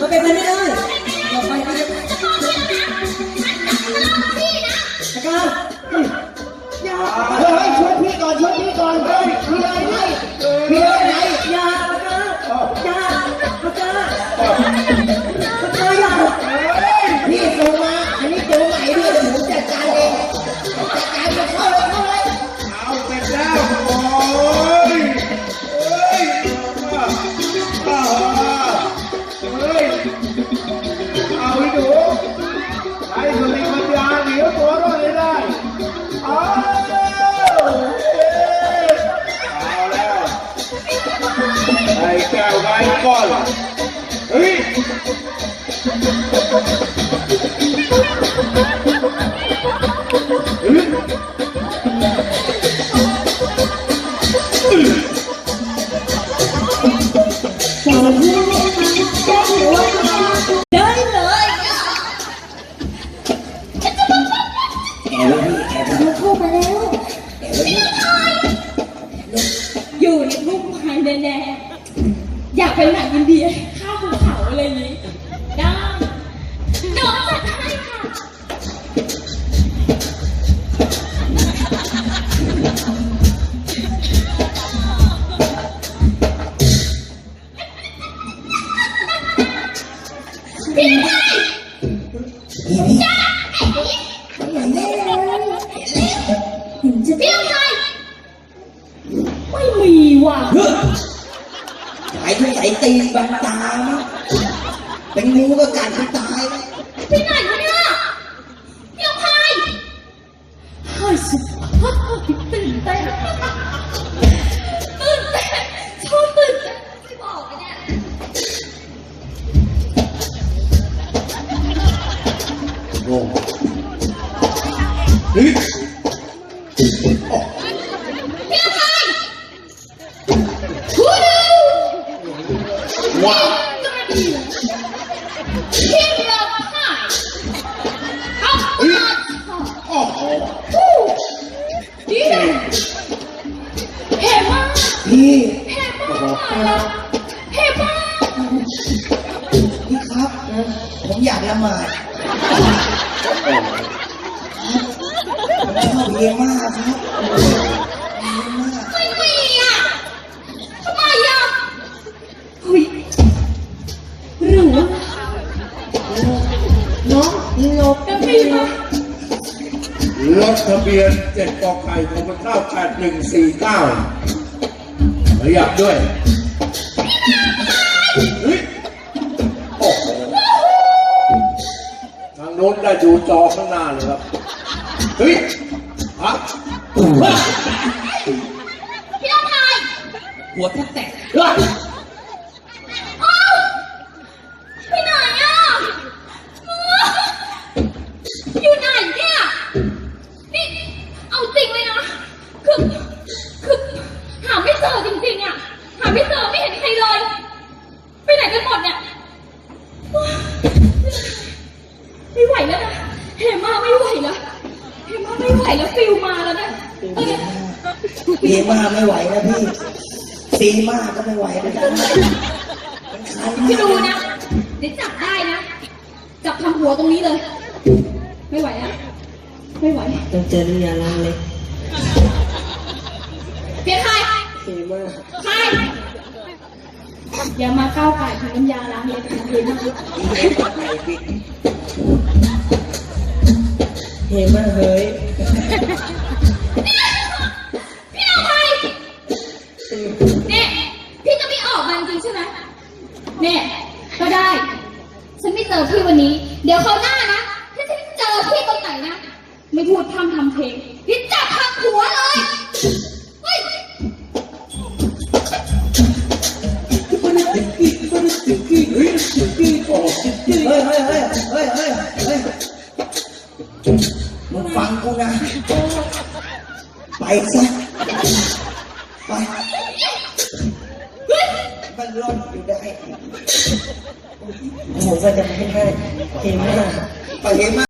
มันเป็นไปไม่ได้เราไปไม่ได้ตะกร้า ก้วไอ้ก้อนเฮ้ยได้เลยแอบแล้วพี่แอบแล้วมันเข้ามาแล้ว แอบแล้วพี่อยู่ในทุ่งไม้แน่ๆ อยากเป็นหนังอินเดียข้ามภูเขาอะไรอย่างนี้ ได้น้องจัดให้ค่ะ พี่พี่เห็นได้เลยเห็นจะพี่ลำไยไม่มีว่ะายที่ใส่ตีนบังตามั้งเป็นงูก็กัดมันตายไหมพี่ไหนวะเนี่ยพี่ลำไยเฮ้ยสุดตื่นเต้นตื่นเต้นชอบตื่นเต้นไม่บอกเลยเนี่ยโอ้ฮ้ย พี่ลำไยเฮ้ยโอ้โหนี่เห็นมากพี่เห็นมากเห็นมากพี่ครับ ผมอยากละหมาดผมชอบเยมากครับ รถทะเบียนเจ็ดกอไก่ทมเก้าแปดหนึ่งสี่เก้าขยับด้วยเฮ้ยโอ้โหทางโน้นได้ดูจอข้างหน้าเลยครับ เฮ้ยฮะพี่ลำไยหัวแทบแตก เฮ้ย เอ้าไปไหนอะอยู่ไหนเนี่ยนี่เอาจริงเลยนะคือคือหาไม่เจอจริงๆอะหาไม่เจอไม่เห็นใครเลย ไปไหนกันหมดเนี่ย ไม่ไหวแล้วนะเฮมาไม่ไหวแล้วเฮมาไม่ไหว แล้วฟิลมาแล้วนะเออเยมากไม่ไหวนะพี่ซีมากก็ไม่ไหวเหมือนกันมันคันพี่มากดูนะเดี๋ยวจับได้นะ จับทำหัวตรงนี้เลย ไม่ไหวอะไม่ไหวต้องเจอนิยาลังเลยเพียงใครเห็นมากใครอย่ามาก้าวไก่ถึงน้ำยาล้างเล็บของเพียงมากเยมากไก่พี่เห็นมากเฮ้ย เนี่ยก็ได้ ฉันไม่เจอพี่วันนี้ เดี๋ยวเขาวหน้านะ ถ้าฉันเจอพี่ตรงไหนนะ ไม่พูดพร่ำทำเพลงพี่จับหักหัวเลยเฮ้ยเฮ้ยเฮ้ยเฮ้ยเฮ้ยเฮ้ยเฮ้ยมึงฟังกูนะ ไปซะไปมั นล่นอยู่ได้ผมก็จะไม่ให้เห็นมาก ไปเห็นมาก